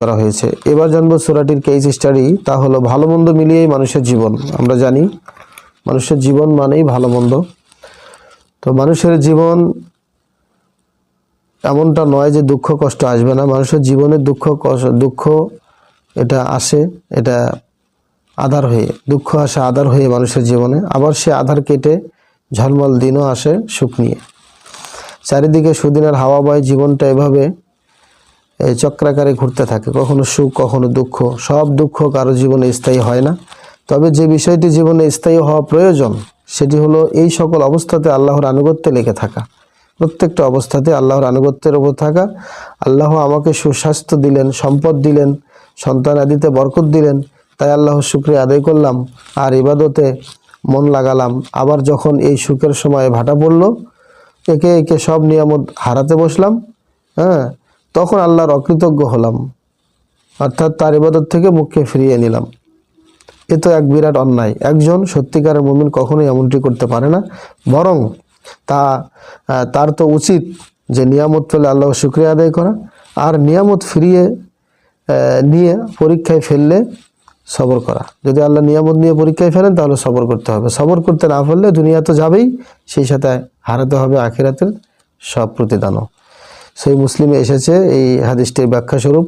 করা হয়েছে। এবার জানব সুরাটির কেস স্টাডি তা হলো ভালো মন্দ মিলিয়েই মানুষের জীবন। আমরা জানি মানুষের জীবন মানেই ভালো মন্দ। তো মানুষের জীবন এমনটা নয় যে দুঃখ কষ্ট আসবে না। মানুষের জীবনে দুঃখ কষ্ট দুঃখ এটা আসে, এটা আধার হয়ে, দুঃখ আসে, আধার হয়ে মানুষের জীবনে। আবার সে আধার কেটে ঝলমল দিনও আসে সুখ নিয়ে। চারিদিকে সুদিনের হাওয়া বয় জীবনটা এভাবে এই চক্রাকারে ঘুরতে থাকে। কখনো সুখ, কখনো দুঃখ। সব দুঃখ কারও জীবনে স্থায়ী হয় না। তবে যে বিষয়টি জীবনে স্থায়ী হওয়া প্রয়োজন, সেটি হলো এই সকল অবস্থাতে আল্লাহর আনুগত্যে লেগে থাকা। প্রত্যেকটা অবস্থাতে আল্লাহর আনুগত্যের ওপর থাকা। আল্লাহ আমাকে সুস্বাস্থ্য দিলেন, সম্পদ দিলেন, সন্তান আদিতে বরকত দিলেন। তাই আল্লাহর শুক্রিয়া আদায় করলাম আর ইবাদতে মন লাগালাম। আবার যখন এই সুখের সময় ভাটা পড়ল, একে একে সব নিয়ামত হারাতে বসলাম। হ্যাঁ তখন আল্লাহর অকৃতজ্ঞ হলাম। অর্থাৎ তার ইবাদত থেকে মুখকে ফিরিয়ে নিলাম। এ তো এক বিরাট অন্যায়। একজন সত্যিকারের মুমিন কখনোই এমনটি করতে পারে না। বরং তা তার তো উচিত যে নিয়ামত পেলে আল্লাহ শুক্রিয়া আদায় করা। আর নিয়ামত ফিরিয়ে নিয়ে পরীক্ষায় ফেললে সবর করা। যদি আল্লাহ নিয়ামত নিয়ে পরীক্ষায় ফেলেন, তাহলে সবর করতে হবে। সবর করতে না পারলে দুনিয়া তো যাবেই। সেই সাথে হারাতে হবে আখিরাতের সব প্রতিদানও। সেই মুসলিমে এসেছে এই হাদিসটির ব্যাখ্যা স্বরূপ